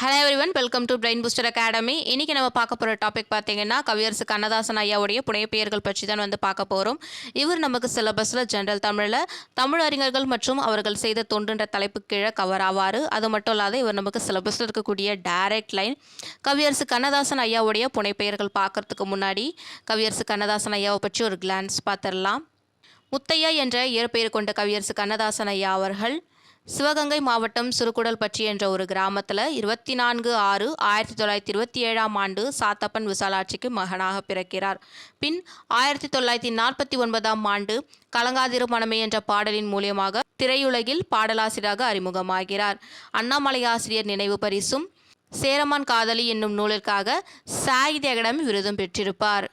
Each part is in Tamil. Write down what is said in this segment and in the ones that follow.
Hello everyone welcome to brain booster academy இன்றைக்கி நம்ம பார்க்க போகிற டாபிக் பார்த்தீங்கன்னா கவியரசு கண்ணதாசன் ஐயாவுடைய புனையப்பெயர்கள் பற்றி தான் வந்து பார்க்க போகிறோம் இவர் நமக்கு சிலபஸில் ஜென்ரல் தமிழில் தமிழ் அறிஞர்கள் மற்றும் அவர்கள் செய்த தொண்டுன்ற தலைப்பு கீழே கவர் ஆவார். அது மட்டும் இல்லாத இவர் நமக்கு சிலபஸில் இருக்கக்கூடிய டைரக்ட் லைன் கவியரசு கண்ணதாசன் ஐயாவுடைய புனைப்பெயர்கள் பார்க்கறதுக்கு முன்னாடி கவியரசு கண்ணதாசன் ஐயாவை பற்றி ஒரு கிளான்ஸ் பார்த்துடலாம். முத்தையா என்ற இயற்பெயர் கொண்ட கவியரசு கண்ணதாசன் ஐயா அவர்கள் சிவகங்கை மாவட்டம் சிறுகுடல்பட்டி என்ற ஒரு கிராமத்தில் இருபத்தி நான்கு ஆறு ஆயிரத்தி தொள்ளாயிரத்தி இருபத்தி ஏழாம் ஆண்டு சாத்தப்பன் விசாலாட்சிக்கு மகனாக பிறக்கிறார். பின் ஆயிரத்தி தொள்ளாயிரத்தி நாற்பத்தி ஒன்பதாம் ஆண்டு கலங்காதிரு மனமே என்ற பாடலின் மூலியமாக திரையுலகில் பாடலாசிரியராக அறிமுகமாகிறார். அண்ணாமலை ஆசிரியர் நினைவு பரிசும் சேரமான் காதலி என்னும் நூலிற்காக சாகித்ய அகாடமி விருதும் பெற்றிருப்பார்.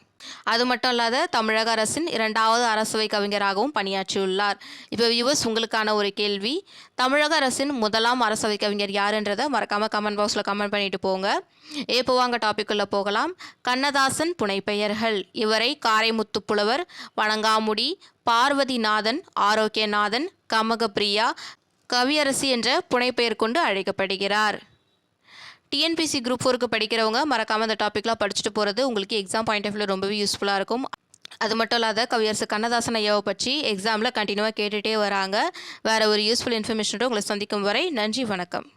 அது மட்டும் இல்லாத தமிழக அரசின் இரண்டாவது அரசவை கவிஞராகவும் பணியாற்றியுள்ளார். இப்போ வியூவர்ஸ் உங்களுக்கான ஒரு கேள்வி. தமிழக அரசின் முதலாம் அரசவை கவிஞர் யாருன்றதை மறக்காமல் கமெண்ட் பாக்ஸில் கமெண்ட் பண்ணிட்டு போங்க. ஏ வாங்க டாபிக்குள்ளே போகலாம். கண்ணதாசன் புனைப்பெயர்கள் இவரை காரைமுத்து புலவர் வணங்காமுடி பார்வதிநாதன் ஆரோக்கியநாதன் கமகப்பிரியா கவியரசி என்ற புனைப்பெயர் கொண்டு அழைக்கப்படுகிறார். டிஎன்பிசி குரூப் ஃபோருக்கு படிக்கிறவங்க மறக்காமல் அந்த டாப்பிக்லாம் படிச்சுட்டு போகிறது உங்களுக்கு எக்ஸாம் பாயிண்ட் ஆஃப் வியூ ரொம்பவே யூஸ்ஃபுல்லாக இருக்கும். அது மட்டும் இல்லாத கவியரசு கண்ணதாசன் ஐயாவை பற்றி எக்ஸாமில் கண்டினியூவாக கேட்டுகிட்டே வராங்க. வேறு ஒரு யூஸ்ஃபுல் இன்ஃபர்மேஷனோட உங்களை சந்திக்கும் வரை நன்றி வணக்கம்.